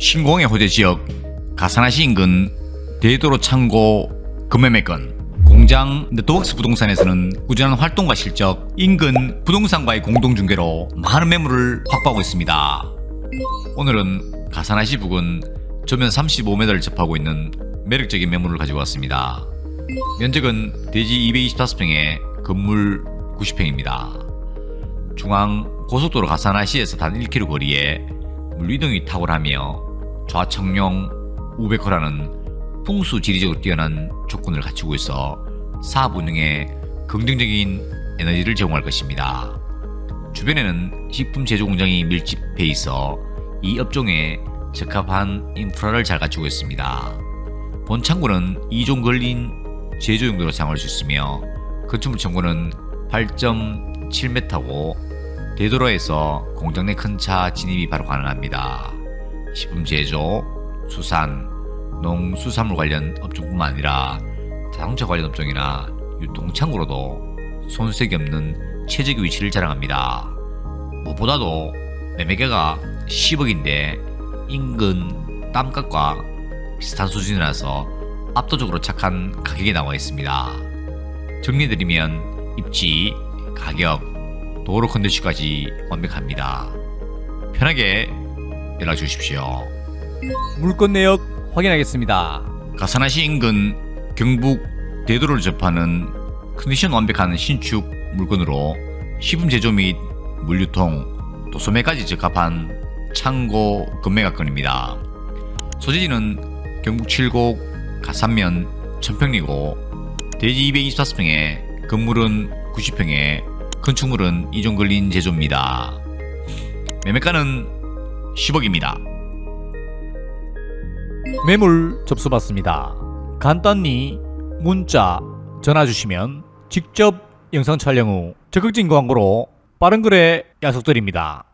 신공의 호재 지역 가사나시 인근 대도로 창고 금매매건 공장 네트워크스 부동산에서는 꾸준한 활동과 실적, 인근 부동산과의 공동중개로 많은 매물을 확보하고 있습니다. 오늘은 가사나시 부근 전면 35m를 접하고 있는 매력적인 매물을 가지고 왔습니다. 면적은 대지 224평에 건물 90평입니다. 중앙 고속도로 가사나시에서 단 1km 거리에 물이동이 탁월하며 좌청룡 우백호라는 풍수 지리적으로 뛰어난 조건을 갖추고 있어 사업 운영에 긍정적인 에너지를 제공할 것입니다. 주변에는 식품 제조 공장이 밀집해 있어 이 업종에 적합한 인프라를 잘 갖추고 있습니다. 본 창고는 2종 걸린 제조 용도로 사용할 수 있으며 건축물 창고는 8.7m고 대도로에서 공장 내 큰 차 진입이 바로 가능합니다. 식품 제조, 수산, 농수산물 관련 업종뿐만 아니라 자동차 관련 업종이나 유통창고로도 손색이 없는 최적의 위치를 자랑합니다. 무엇보다도 매매가가 10억인데 인근 땅값과 비슷한 수준이라서 압도적으로 착한 가격이 나와 있습니다. 정리드리면 입지, 가격, 도로 컨디션까지 완벽합니다. 편하게 연락 주십시오. 물건 내역 확인하겠습니다. 가사나시 인근 경북 대도를 접하는 컨디션 완벽한 신축 물건으로 시품 제조 및 물류통 또 소매까지 적합한 창고 금매가건입니다. 소재지는 경북 칠곡 가산면 천평리고 대지 224평에 건물은 90평에 건축물은 이종 걸린 제조입니다. 매매가는 10억입니다. 매물 접수 받습니다. 간단히 문자, 전화 주시면 직접 영상 촬영 후 적극적인 광고로 빠른 거래 약속드립니다.